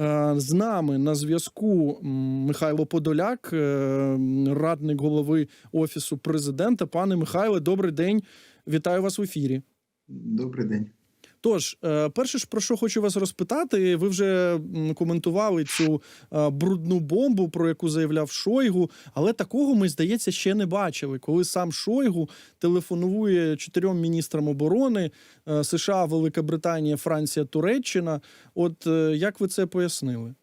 Е, З нами на зв'язку Михайло Подоляк, е, радник голови офісу президента. Пане Михайле, добрий день. Вітаю вас в ефірі. Добрий день. Тож, е, перше ж про що хочу вас розпитати, ви вже коментували цю е, брудну бомбу, про яку заявляв Шойгу, але такого ми, здається, ще не бачили. Коли сам Шойгу телефонує чотирьом міністрам оборони е, США, Велика Британія, Франція, Туреччина. От як ви це пояснили?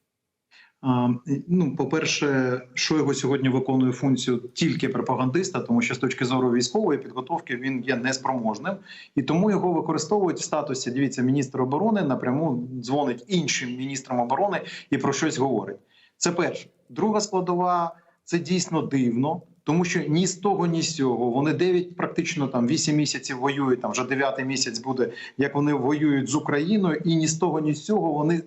Ну, по-перше, Шойгу сьогодні виконує функцію тільки пропагандиста, тому що з точки зору військової підготовки він є неспроможним, і тому його використовують в статусі. Дивіться, міністр оборони напряму дзвонить іншим міністрам оборони і про щось говорить. Це перше. Друга складова це дійсно дивно. Тому що ні з того, ні з цього вони 9, практично там 8 місяців воюють. Там вже 9 місяць буде, як вони воюють з Україною, і ні з того, ні з цього вони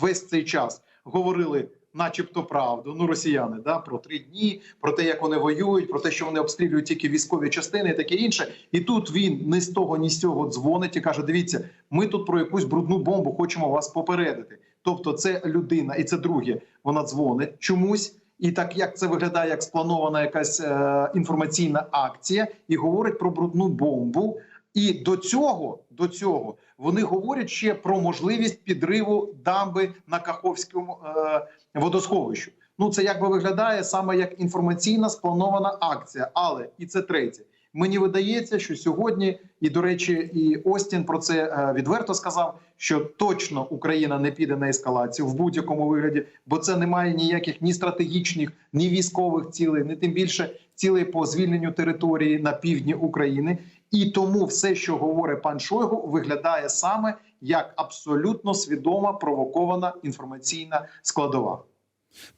весь цей час говорили, начебто, правду. Ну, росіяни, да, про три дні, про те, як вони воюють, про те, що вони обстрілюють тільки військові частини, і таке інше. І тут він ні з того, ні з цього дзвонить і каже: Дивіться, ми тут про якусь брудну бомбу хочемо вас попередити. Тобто, це людина, і це друге. Вона дзвонить чомусь. І так як це виглядає як спланована якась е, інформаційна акція, і говорить про брудну бомбу. І до цього, до цього вони говорять ще про можливість підриву дамби на Каховському е, водосховищу. Ну це якби виглядає саме як інформаційна спланована акція. Але і це третє. Мені видається, що сьогодні, і до речі, і Остін про це е, відверто сказав, що точно Україна не піде на ескалацію в будь-якому вигляді, бо це не має ніяких ні стратегічних, ні військових цілей, ні тим більше цілей по звільненню території на півдні України. І тому все, що говорить пан Шойгу, виглядає саме як абсолютно свідома провокована інформаційна складова.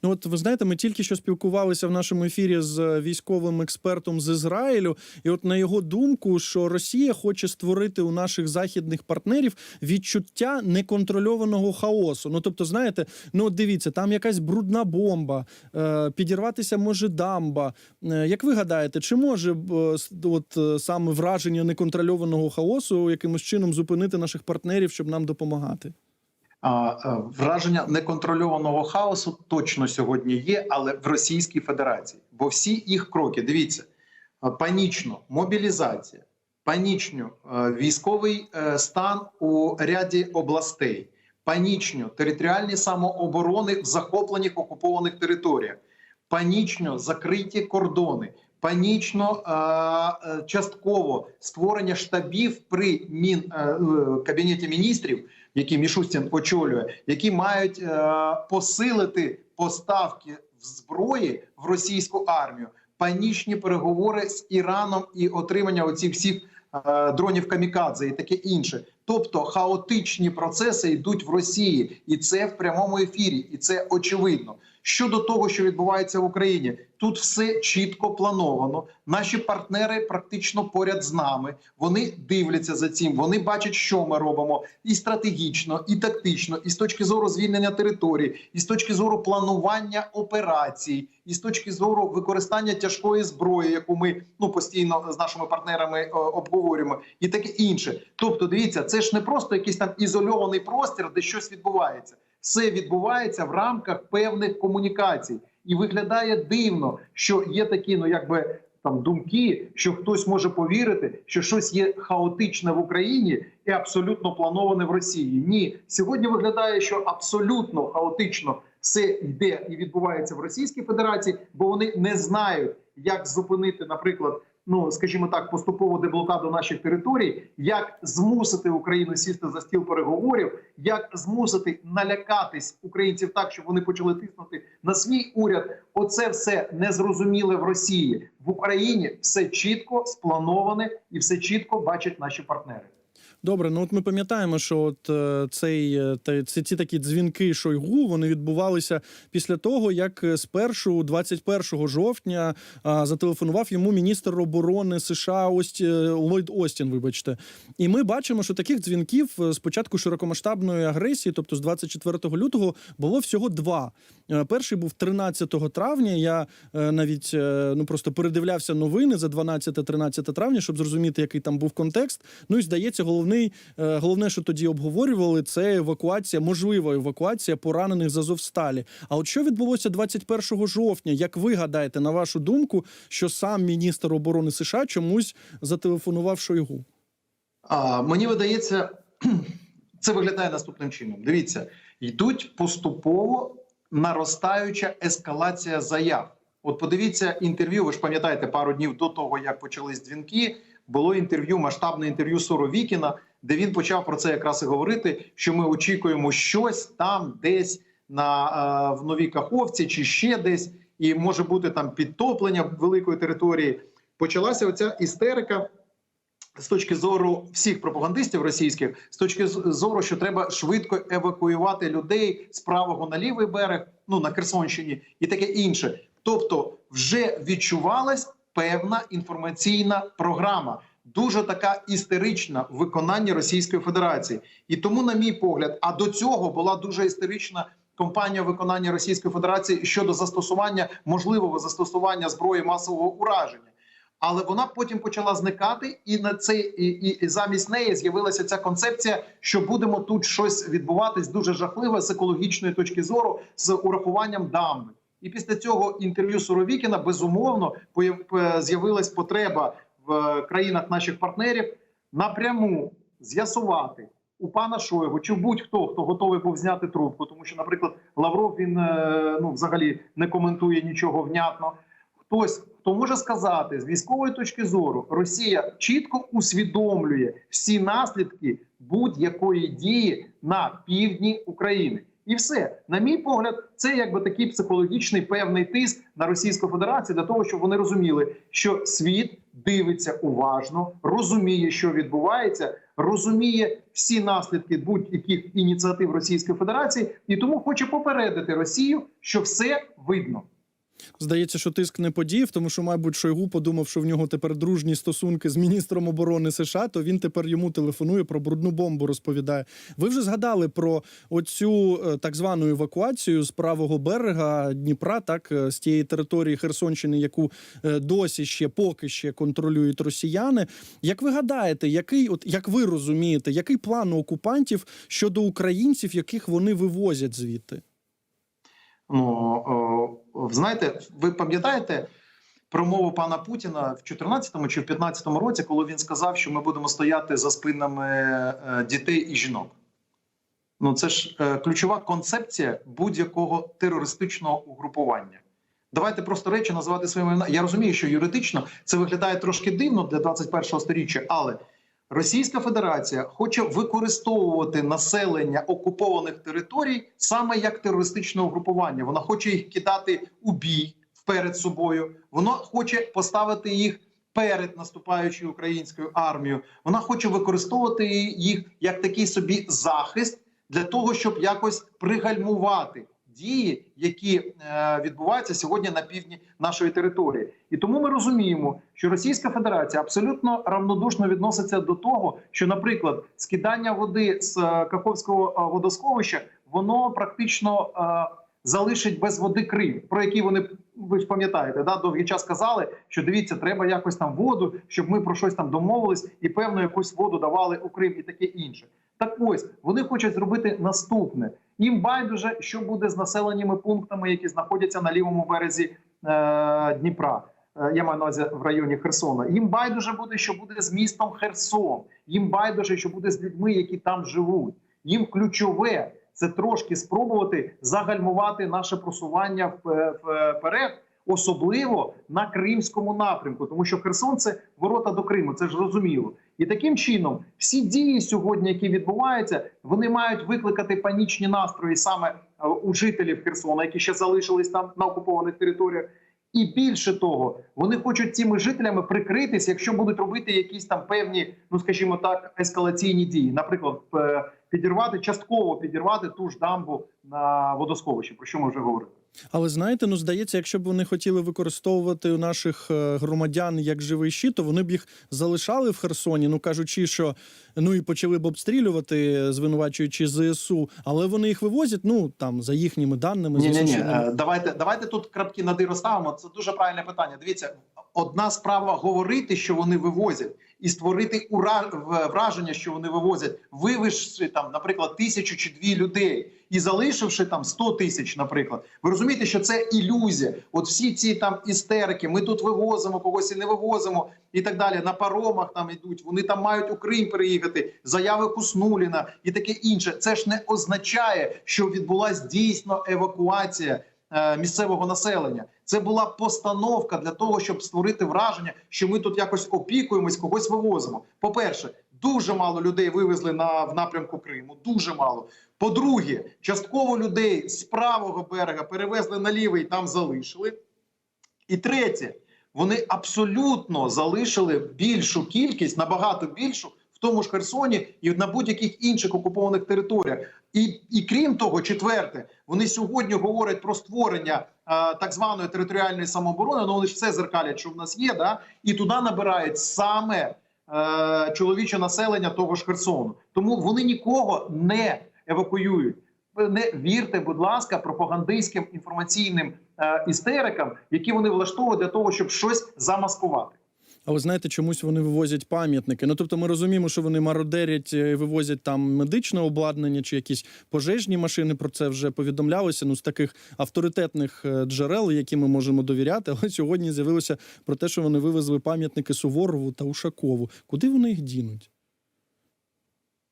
Ну, от ви знаєте, ми тільки що спілкувалися в нашому ефірі з військовим експертом з Ізраїлю, і от на його думку, що Росія хоче створити у наших західних партнерів відчуття неконтрольованого хаосу. Ну тобто, знаєте, ну от дивіться, там якась брудна бомба, е, підірватися може дамба. Е, як ви гадаєте, чи може е, от е, саме враження неконтрольованого хаосу якимось чином зупинити наших партнерів, щоб нам допомагати? Е, враження неконтрольованого хаосу точно сьогодні є, але в Російській Федерації. Бо всі їх кроки, дивіться, е, панічно мобілізація, панічно е, військовий стан у ряді областей, панічно територіальні самооборони в захоплених окупованих територіях, панічно закриті кордони. Панічно частково створення штабів при кабінеті міністрів, які Мішустін очолює, які мають е, посилити поставки в зброї в російську армію, панічні переговори з Іраном і отримання оцих всіх е, дронів камікадзе і таке інше. Тобто хаотичні процеси йдуть в Росії, і це в прямому ефірі, і це очевидно. Щодо того, що відбувається в Україні, тут все чітко плановано. Наші партнери практично поряд з нами. Вони дивляться за цим. Вони бачать, що ми робимо і стратегічно, і тактично, і з точки зору звільнення територій, і з точки зору планування операцій, і з точки зору використання тяжкої зброї, яку ми ну постійно з нашими партнерами е, обговорюємо, і таке інше. Тобто, дивіться, це ж не просто якийсь там ізольований простір, де щось відбувається. Все відбувається в рамках певних комунікацій, і виглядає дивно, що є такі, ну якби там думки, що хтось може повірити, що щось є хаотичне в Україні і абсолютно плановане в Росії. Ні, сьогодні виглядає, що абсолютно хаотично все йде і відбувається в Російській Федерації, бо вони не знають, як зупинити, наприклад. Ну, скажімо так, поступову деблокаду наших територій, як змусити Україну сісти за стіл переговорів, як змусити налякатись українців так, щоб вони почали тиснути на свій уряд. Оце все незрозуміле в Росії в Україні. Все чітко сплановане і все чітко бачать наші партнери. Добре, ну от ми пам'ятаємо, що от е, цей е, та ці, ці такі дзвінки Шойгу вони відбувалися після того, як е, спершу, 21 жовтня, зателефонував йому міністр оборони США Ості, е, Ллойд Остін. Вибачте, і ми бачимо, що таких дзвінків з початку широкомасштабної агресії, тобто з 24 лютого, було всього два. Е, Перший був 13 травня. Я е, навіть е, ну просто передивлявся новини за 12-13 травня, щоб зрозуміти, який там був контекст. Ну і здається, головний, головне, що тоді обговорювали, це евакуація, можлива евакуація поранених з Азовсталі. А от що відбулося 21 жовтня? Як ви гадаєте, на вашу думку, що сам міністр оборони США чомусь зателефонував Шойгу? А, мені видається, це виглядає наступним чином. Дивіться, йдуть поступово наростаюча ескалація заяв. От подивіться інтерв'ю. Ви ж пам'ятаєте, пару днів до того, як почались дзвінки, було інтерв'ю, масштабне інтерв'ю Соровікіна, де він почав про це якраз і говорити, що ми очікуємо щось там, десь на е, в новій Каховці чи ще десь, і може бути там підтоплення великої території. Почалася оця істерика з точки зору всіх пропагандистів російських, з точки зору, що треба швидко евакуювати людей з правого на лівий берег, ну на Херсонщині, і таке інше. Тобто, вже відчувалась певна інформаційна програма, дуже така істерична в виконанні Російської Федерації. І тому, на мій погляд, а до цього була дуже істерична. Кампанія виконання Російської Федерації щодо застосування можливого застосування зброї масового ураження але вона потім почала зникати, і на це і, і, і замість неї з'явилася ця концепція, що будемо тут щось відбуватись дуже жахливе з екологічної точки зору, з урахуванням дамби. І після цього інтерв'ю Суровікіна безумовно п- з'явилась потреба в е, країнах наших партнерів напряму з'ясувати у пана Шойгу чи будь-хто хто готовий був зняти трубку, тому що, наприклад, Лавров він е, ну взагалі не коментує нічого внятно хтось, хто може сказати з військової точки зору, Росія чітко усвідомлює всі наслідки будь-якої дії на півдні України. І все, на мій погляд, це якби такий психологічний певний тиск на Російську Федерацію для того, щоб вони розуміли, що світ дивиться уважно, розуміє, що відбувається, розуміє всі наслідки будь-яких ініціатив Російської Федерації, і тому хоче попередити Росію, що все видно. Здається, що тиск не подіяв, тому що, мабуть, Шойгу подумав, що в нього тепер дружні стосунки з міністром оборони США, то він тепер йому телефонує про брудну бомбу. Розповідає. Ви вже згадали про оцю е, так звану евакуацію з правого берега Дніпра, так е, з тієї території Херсонщини, яку е, досі ще поки ще контролюють росіяни. Як ви гадаєте, який, от як ви розумієте, який план у окупантів щодо українців, яких вони вивозять звідти? Ну знаєте, ви пам'ятаєте промову пана Путіна в 2014 чи в 2015 році, коли він сказав, що ми будемо стояти за спинами е, дітей і жінок? Ну це ж е, ключова концепція будь-якого терористичного угрупування. Давайте просто речі називати своїми. Я розумію, що юридично це виглядає трошки дивно для 21-го сторіччя, але Російська Федерація хоче використовувати населення окупованих територій саме як терористичне угрупування. Вона хоче їх кидати у бій перед собою. Вона хоче поставити їх перед наступаючою українською армією. Вона хоче використовувати їх як такий собі захист для того, щоб якось пригальмувати дії, які е, відбуваються сьогодні на півдні нашої території. І тому ми розуміємо, що Російська Федерація абсолютно равнодушно відноситься до того, що, наприклад, скидання води з е, Каховського е, водосховища воно практично залишить без води Крим, про який вони ви ж пам'ятаєте, да довгий час казали, що дивіться, треба якось там воду, щоб ми про щось там домовились і певну якусь воду давали у Крим і таке інше. Так ось вони хочуть зробити наступне. Їм байдуже, що буде з населеними пунктами, які знаходяться на лівому березі е, Дніпра. Е, Я маю на увазі в районі Херсона. Їм байдуже буде, що буде з містом Херсон. Їм байдуже, що буде з людьми, які там живуть. Їм ключове це трошки спробувати загальмувати наше просування вп- вперед, особливо на кримському напрямку, тому що Херсон це ворота до Криму. Це ж зрозуміло. І таким чином всі дії сьогодні, які відбуваються, вони мають викликати панічні настрої саме е, у жителів Херсона, які ще залишились там на окупованих територіях. І більше того, вони хочуть цими жителями прикритись, якщо будуть робити якісь там певні, ну скажімо так, ескалаційні дії, наприклад, е, підірвати частково підірвати ту ж дамбу на водосховищі, про що ми вже говорили. Але знаєте, ну здається, якщо б вони хотіли використовувати наших е, громадян як живий щит, то вони б їх залишали в Херсоні, ну кажучи, що ну і почали б обстрілювати, звинувачуючи ЗСУ, але вони їх вивозять, ну там за їхніми даними, Ні, ні, ні. Давайте, давайте тут крапки над «і» розставимо. Це дуже правильне питання. Дивіться, одна справа говорити, що вони вивозять, і створити ура... враження, що вони вивозять, вивезши там, наприклад, тисячу чи дві людей і залишивши там 100 тисяч, наприклад. Ви розумієте, що це ілюзія. От всі ці там істерики, ми тут вивозимо когось і не вивозимо, і так далі. На паромах там йдуть. Вони там мають у Крим переїхати, заяви Куснуліна і таке інше. Це ж не означає, що відбулася дійсно евакуація е, місцевого населення. Це була постановка для того, щоб створити враження, що ми тут якось опікуємось, когось вивозимо. По-перше, дуже мало людей вивезли на в напрямку Криму. Дуже мало. По-друге, частково людей з правого берега перевезли на лівий, там залишили. І третє, вони абсолютно залишили більшу кількість, набагато більшу тому ж Херсоні і на будь-яких інших окупованих територіях. І, і крім того, четверте, вони сьогодні говорять про створення е, так званої територіальної самооборони. Ну вони ж все зеркалять, що в нас є, да і туди набирають саме е, чоловіче населення того ж Херсону. Тому вони нікого не евакуюють. Не вірте, будь ласка, пропагандистським інформаційним е, істерикам, які вони влаштовують для того, щоб щось замаскувати. А ви знаєте, чомусь вони вивозять пам'ятники. Ну тобто, ми розуміємо, що вони мародерять, е, вивозять там медичне обладнання чи якісь пожежні машини. Про це вже повідомлялося. Ну з таких авторитетних е, джерел, які ми можемо довіряти. Але сьогодні з'явилося про те, що вони вивезли пам'ятники Суворову та Ушакову. Куди вони їх дінуть?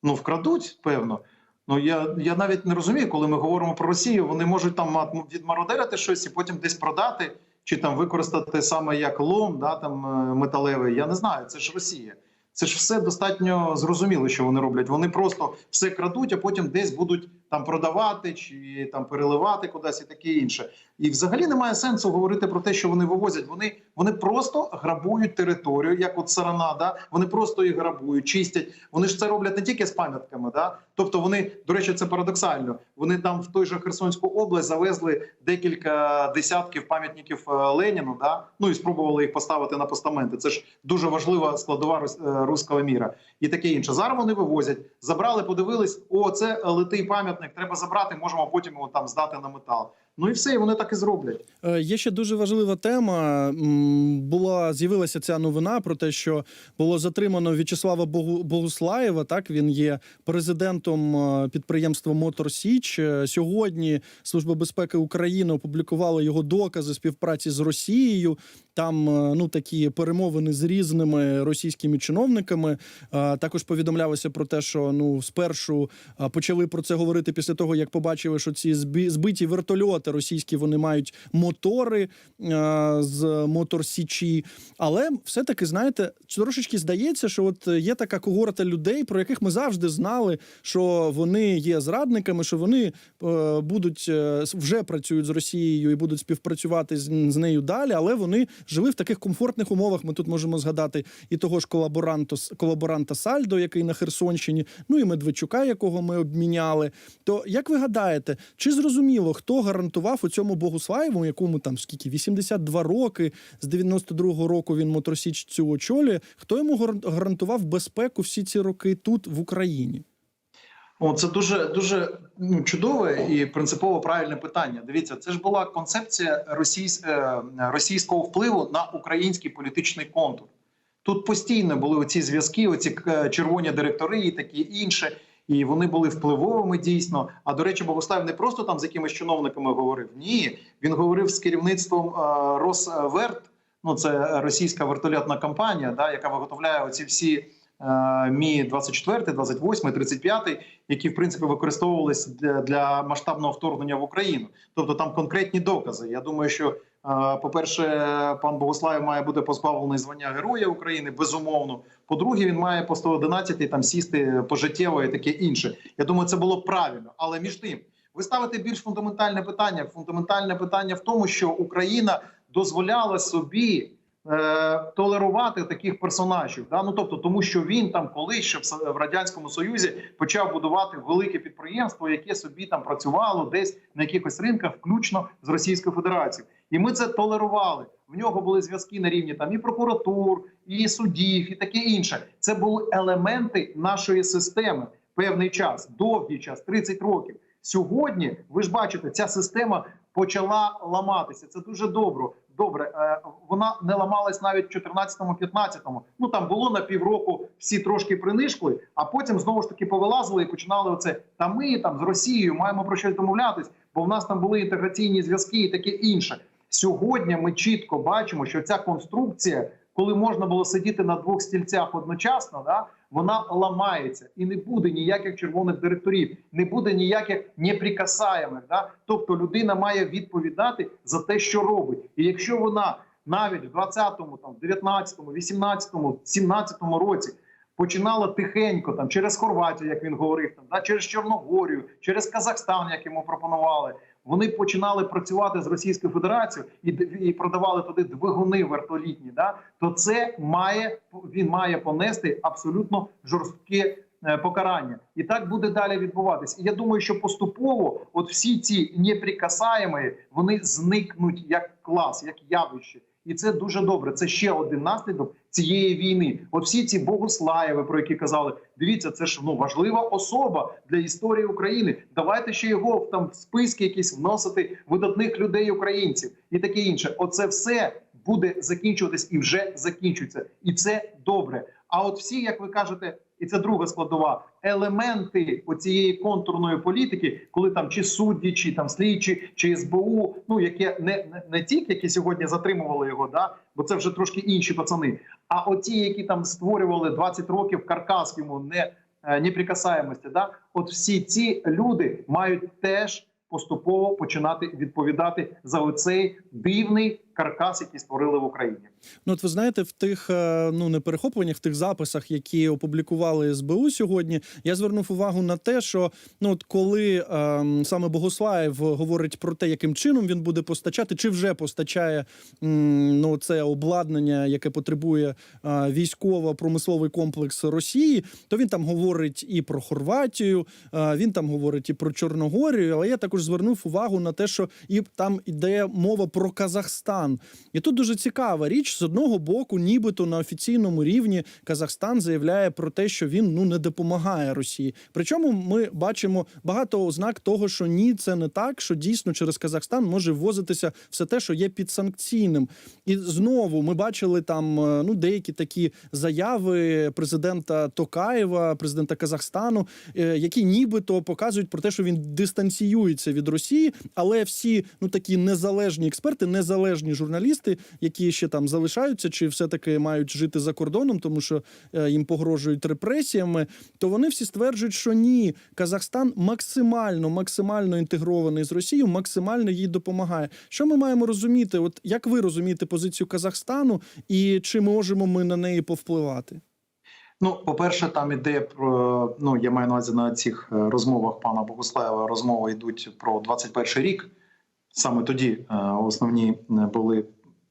Ну вкрадуть, певно. Ну я, я навіть не розумію, коли ми говоримо про Росію, вони можуть там відмародерити щось і потім десь продати, чи там використати саме як лом, да там е, металевий. Я не знаю. Це ж Росія. Це ж все достатньо зрозуміло, що вони роблять. Вони просто все крадуть, а потім десь будуть там продавати чи там переливати кудись і таке інше. І взагалі немає сенсу говорити про те, що вони вивозять. Вони, вони просто грабують територію, як от сарана, да? вони просто їх грабують, чистять. Вони ж це роблять не тільки з пам'ятками, да? тобто вони, до речі, це парадоксально. Вони там в той же Херсонську область завезли декілька десятків пам'ятників е, Леніну, да? ну і спробували їх поставити на постаменти. Це ж дуже важлива складова е, руського міра і таке інше. Зараз вони вивозять, забрали, подивились, о, це литий пам'ятник, треба забрати, можемо потім його там здати на метал. Ну і все, і вони так і зроблять. Е, Є ще дуже важлива тема. Була з'явилася ця новина про те, що було затримано В'ячеслава Богу, Богуслаєва. Так він є президентом е, підприємства Мотор Січ. Е, Сьогодні Служба безпеки України опублікувала його докази співпраці з Росією. Там е, ну такі перемовини з різними російськими чиновниками. Також повідомлялося про те, що ну спершу почали про це говорити після того, як побачили, що ці збиті вертольоти російські вони мають мотори з мотор Січі. Але все-таки знаєте, трошечки здається, що от є така когорта людей, про яких ми завжди знали, що вони є зрадниками, що вони е, будуть е, вже працюють з Росією і будуть співпрацювати з нею далі, але вони жили в таких комфортних умовах. Ми тут можемо згадати і того ж колаборанта, колаборанта Сальдо, який на Херсонщині, ну і Медведчука, якого ми обміняли. То як ви гадаєте, чи зрозуміло, хто гарантував у цьому Богуслаєву, якому там скільки 82 роки з 92-го року він моторсіч цю очолює? Хто йому гар- гарантував безпеку всі ці роки тут в Україні? О, це дуже дуже ну, чудове і принципово правильне питання. Дивіться, це ж була концепція російсь, е, російського впливу на український політичний контур. Тут постійно були оці зв'язки, оці е, червоні директори і такі інше. І вони були впливовими дійсно. А до речі, Богослав не просто там з якимись чиновниками говорив. Ні, він говорив з керівництвом е, Росверт. Ну це російська вертольотна компанія, да, яка виготовляє оці всі мі 24, 28, 35, які в принципі використовувались для, масштабного вторгнення в Україну. Тобто там конкретні докази. Я думаю, що е, по-перше, пан Богослав має бути позбавлений звання Героя України, безумовно. По-друге, він має по 111 там сісти пожиттєво і таке інше. Я думаю, це було правильно. Але між тим, ви ставите більш фундаментальне питання. Фундаментальне питання в тому, що Україна дозволяла собі е, толерувати таких персонажів. Да? Ну тобто, тому що він там колись ще в радянському союзі почав будувати велике підприємство, яке собі там працювало десь на якихось ринках, включно з Російською Федерацією. І ми це толерували. В нього були зв'язки на рівні там і прокуратур, і судів, і таке інше. Це були елементи нашої системи певний час, довгий час, 30 років. Сьогодні ви ж бачите, ця система почала ламатися. Це дуже добре. Добре, е, вона не ламалась навіть в 14-15. Ну там було на півроку всі трошки принишкли, а потім знову ж таки повилазили і починали оце. Та ми там з Росією маємо про щось домовлятись, бо в нас там були інтеграційні зв'язки і таке інше. Сьогодні ми чітко бачимо, що ця конструкція, коли можна було сидіти на двох стільцях одночасно, да, вона ламається і не буде ніяких червоних директорів, не буде ніяких неприкасаємих. Да? Тобто людина має відповідати за те, що робить. І якщо вона навіть в 20-му, там, в 19-му, 18-му, 17-му році починала тихенько там через Хорватію, як він говорив, там да, через Чорногорію, через Казахстан, як йому пропонували. Вони починали працювати з Російською Федерацією і, і продавали туди двигуни вертолітні. Да, то це має він має понести абсолютно жорстке е, покарання, і так буде далі відбуватись. І я думаю, що поступово, от всі ці неприкасаємі, вони зникнуть як клас, як явище. І це дуже добре. Це ще один наслідок цієї війни. От всі ці богослаєви, про які казали, дивіться, це ж ну важлива особа для історії України. Давайте ще його там в списки якісь вносити видатних людей українців і таке інше. Оце все буде закінчуватись і вже закінчується, і це добре. А от всі, як ви кажете, і це друга складова елементи оцієї контурної політики, коли там чи судді, чи там слідчі, чи СБУ, ну яке не, не, не ті, які сьогодні затримували його, да бо це вже трошки інші пацани. А оті, які там створювали 20 років каркас йому не е, неприкасаємості, да от всі ці люди мають теж поступово починати відповідати за оцей дивний каркас, який створили в Україні. Ну, от ви знаєте, в тих е, ну не перехопленнях, в тих записах, які опублікували СБУ сьогодні, я звернув увагу на те, що ну от коли ем, саме Богослаєв говорить про те, яким чином він буде постачати, чи вже постачає м, ну це обладнання, яке потребує е, військово-промисловий комплекс Росії, то він там говорить і про Хорватію, е, він там говорить і про Чорногорію. Але я також звернув увагу на те, що і там йде мова про Казахстан. І тут дуже цікава річ з одного боку, нібито на офіційному рівні Казахстан заявляє про те, що він ну не допомагає Росії. Причому ми бачимо багато ознак того, що ні, це не так, що дійсно через Казахстан може ввозитися все те, що є підсанкційним. І знову ми бачили там е, ну деякі такі заяви президента Токаєва, президента Казахстану, е, які нібито показують про те, що він дистанціюється від Росії, але всі ну такі незалежні експерти, незалежні журналісти, які ще там залишаються, чи все-таки мають жити за кордоном, тому що е, їм погрожують репресіями, то вони всі стверджують, що ні, Казахстан максимально, максимально інтегрований з Росією, максимально їй допомагає. Що ми маємо розуміти? От як ви розумієте позицію Казахстану, і чи можемо ми на неї повпливати? Ну, по-перше, там іде про ну я маю на увазі на цих е, розмовах пана Богуслаєва. Розмови йдуть про 21 рік. Саме тоді е, основні були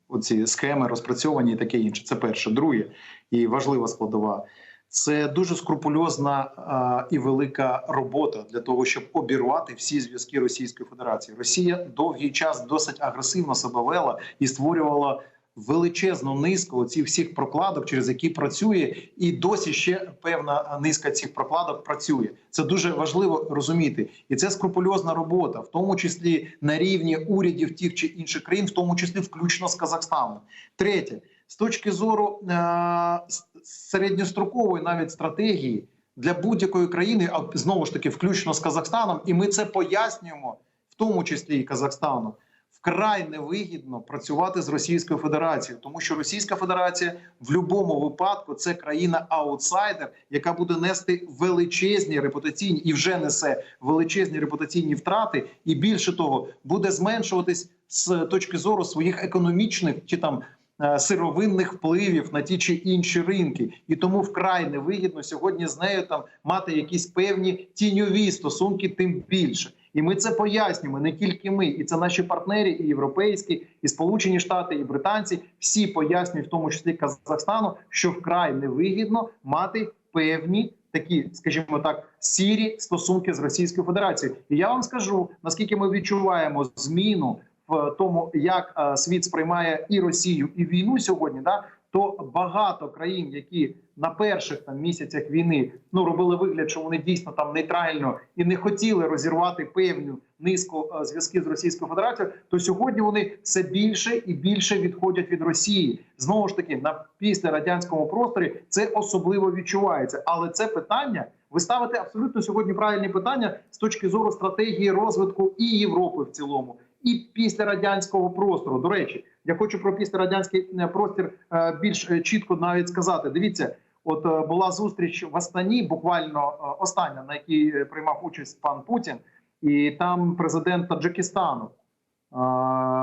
оці схеми розпрацьовані і таке інше. Це перше. Друге і важлива складова. Це дуже скрупульозна а, і велика робота для того, щоб обірвати всі зв'язки Російської Федерації. Росія довгий час досить агресивно себе вела і створювала величезну низку цих всіх прокладок, через які працює, і досі ще певна низка цих прокладок працює. Це дуже важливо розуміти, і це скрупульозна робота, в тому числі на рівні урядів тих чи інших країн, в тому числі включно з Казахстаном. Третє, з точки зору е- середньострокової навіть стратегії для будь-якої країни, а знову ж таки, включно з Казахстаном, і ми це пояснюємо, в тому числі і Казахстану вкрай невигідно працювати з Російською Федерацією, тому що Російська Федерація в будь-якому випадку це країна-аутсайдер, яка буде нести величезні репутаційні і вже несе величезні репутаційні втрати, і більше того, буде зменшуватись з точки зору своїх економічних чи там. Е, Сировинних впливів на ті чи інші ринки, і тому вкрай невигідно сьогодні з нею там мати якісь певні тіньові стосунки, тим більше. І ми це пояснюємо не тільки ми, і це наші партнери, і європейські, і Сполучені Штати, і британці. Всі пояснюють, в тому числі Казахстану, що вкрай невигідно мати певні такі, скажімо так, сірі стосунки з Російською Федерацією. І я вам скажу наскільки ми відчуваємо зміну в тому, як е, світ сприймає і Росію, і війну сьогодні. Да, то багато країн, які на перших там місяцях війни ну робили вигляд, що вони дійсно там нейтрально і не хотіли розірвати певну низку е, зв'язків з Російською Федерацією, то сьогодні вони все більше і більше відходять від Росії. Знову ж таки, на після радянському просторі це особливо відчувається. Але це питання ви ставите абсолютно сьогодні правильні питання з точки зору стратегії розвитку і Європи в цілому, і після радянського простору. До речі, я хочу про післярадянський е, простір е, більш е, чітко навіть сказати. Дивіться, от була зустріч в Астані, буквально остання, на якій приймав участь пан Путін, і там президент Таджикистану.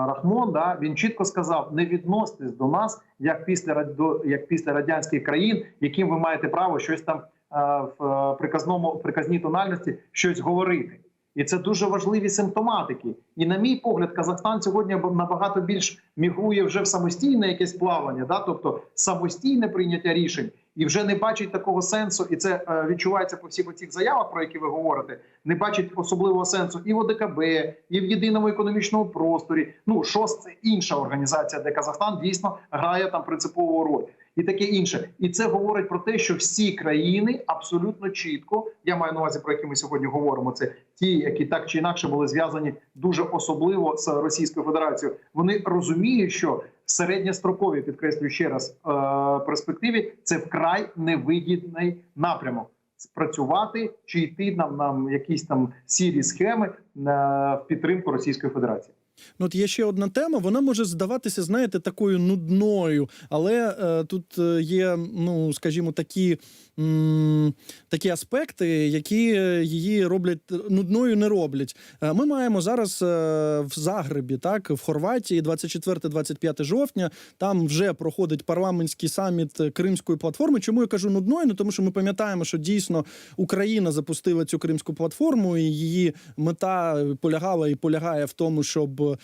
Рахмон, да, він чітко сказав: не відноситесь до нас як після як після радянських країн, яким ви маєте право щось там в приказному приказній тональності щось говорити. І це дуже важливі симптоматики. І на мій погляд, Казахстан сьогодні набагато більш мігрує вже в самостійне якесь плавання, да, тобто самостійне прийняття рішень, і вже не бачить такого сенсу, і це е, відчувається по всіх оцих заявах, про які ви говорите. Не бачить особливого сенсу і в ОДКБ, і в єдиному економічному просторі. Ну ШОС це інша організація, де Казахстан дійсно грає там принципову роль. І таке інше, і це говорить про те, що всі країни абсолютно чітко, я маю на увазі, про які ми сьогодні говоримо. Це ті, які так чи інакше були зв'язані дуже особливо з Російською Федерацією. Вони розуміють, що в середньостроковій, підкреслюю ще раз, е, перспективі це вкрай невигідний напрямок. Спрацювати чи йти нам на якісь там сірі схеми на в підтримку Російської Федерації. Ну, от є ще одна тема. Вона може здаватися, знаєте, такою нудною, але е, тут е, є, ну скажімо, такі, такі аспекти, які е, її роблять нудною, не роблять. Е, ми маємо зараз е, в Загребі, так, в Хорватії, 24-25 жовтня. Там вже проходить парламентський саміт Кримської платформи. Чому я кажу нудною? Ну тому що ми пам'ятаємо, що дійсно Україна запустила цю кримську платформу, і її мета полягала і полягає в тому, щоб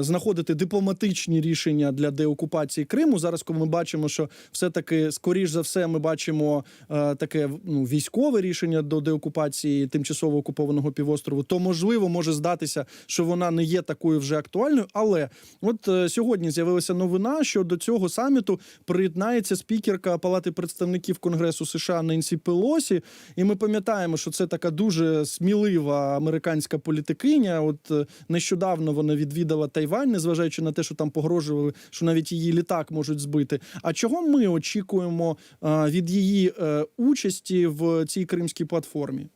знаходити дипломатичні рішення для деокупації Криму. Зараз, коли ми бачимо, що все таки скоріш за все, ми бачимо таке ну, військове рішення до деокупації тимчасово окупованого півострову, то можливо може здатися, що вона не є такою вже актуальною. Але от е, сьогодні з'явилася новина, що до цього саміту приєднається спікерка Палати представників Конгресу США Ненсі Пелосі. І ми пам'ятаємо, що це така дуже смілива американська політикиня. От е, нещодавно вона відвідала Тайвань, незважаючи на те, що там погрожували, що навіть її літак можуть збити. А чого ми очікуємо е, від її е, участі в цій кримській платформі?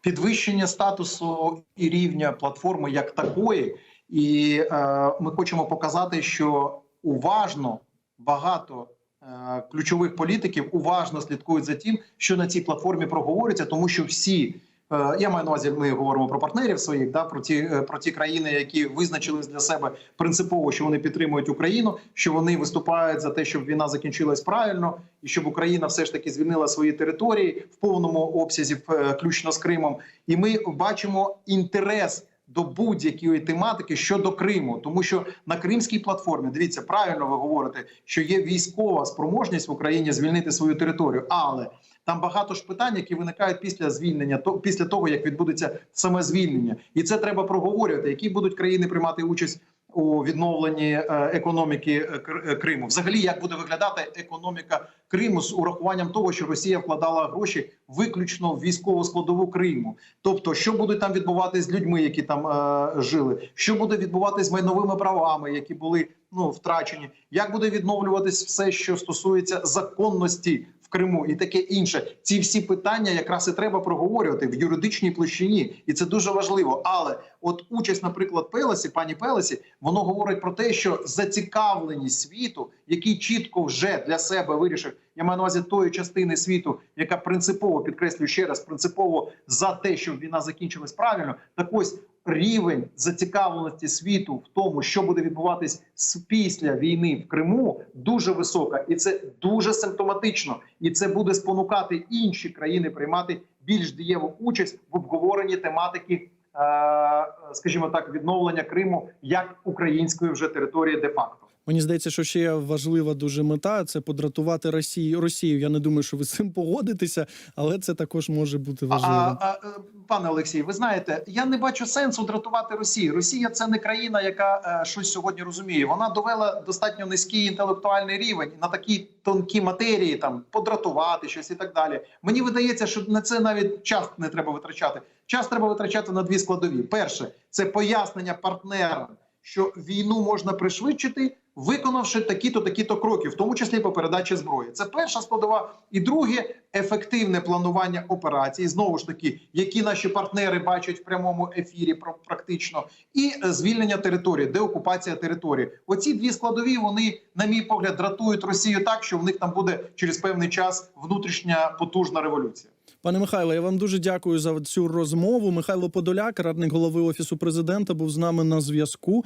підвищення статусу і рівня платформи як такої, і е, ми хочемо показати, що уважно багато е, ключових політиків уважно слідкують за тим, що на цій платформі проговорюється, тому що всі. Е, Я маю на увазі, ми говоримо про партнерів своїх, да про ті е, про ті країни, які визначили для себе принципово, що вони підтримують Україну, що вони виступають за те, щоб війна закінчилась правильно, і щоб Україна все ж таки звільнила свої території в повному обсязі, е, включно з Кримом. І ми бачимо інтерес до будь-якої тематики щодо Криму, тому що на кримській платформі дивіться, правильно ви говорите, що є військова спроможність в Україні звільнити свою територію, але там багато ж питань, які виникають після звільнення, то після того як відбудеться саме звільнення, і це треба проговорювати, які будуть країни приймати участь. У відновленні е, економіки е, е, Криму, взагалі, як буде виглядати економіка Криму з урахуванням того, що Росія вкладала гроші виключно в військову складову Криму. Тобто, що буде там відбуватись з людьми, які там е, жили, що буде відбуватись з майновими правами, які були ну втрачені, як буде відновлюватись все, що стосується законності в Криму, і таке інше. Ці всі питання якраз і треба проговорювати в юридичній площині, і це дуже важливо. Але от участь, наприклад, Пелесі, пані Пелесі, воно говорить про те, що зацікавленість світу, який чітко вже для себе вирішив. Я маю на увазі тої частини світу, яка принципово підкреслюю ще раз, принципово за те, щоб війна закінчилась правильно. Так ось рівень зацікавленості світу в тому, що буде відбуватись після війни в Криму, дуже висока, і це дуже симптоматично. І це буде спонукати інші країни приймати більш дієву участь в обговоренні тематики. е, Скажімо так, відновлення Криму як української вже території де факто. Мені здається, що ще важлива дуже мета це подратувати Росію. Росію. Я не думаю, що ви з цим погодитеся, але це також може бути А, а, а, пане Олексій, ви знаєте, я не бачу сенсу дратувати Росію. Росія це не країна, яка е, щось сьогодні розуміє. Вона довела достатньо низький інтелектуальний рівень на такі тонкі матерії, там подратувати щось і так далі. Мені видається, що на це навіть час не треба витрачати. Час треба витрачати на дві складові. Перше це пояснення партнерам, що війну можна пришвидшити, виконавши такі-то такі-то кроки, в тому числі по передачі зброї. Це перша складова. І друге ефективне планування операцій. Знову ж таки, які наші партнери бачать в прямому ефірі, практично, і е, звільнення території, деокупація території. Оці дві складові вони, на мій погляд, дратують Росію так, що в них там буде через певний час внутрішня потужна революція. Пане Михайло, я вам дуже дякую за цю розмову. Михайло Подоляк, радник голови офісу президента, був з нами на зв'язку.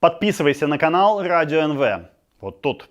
Подписывайся на канал Радио НВ. Вот тут.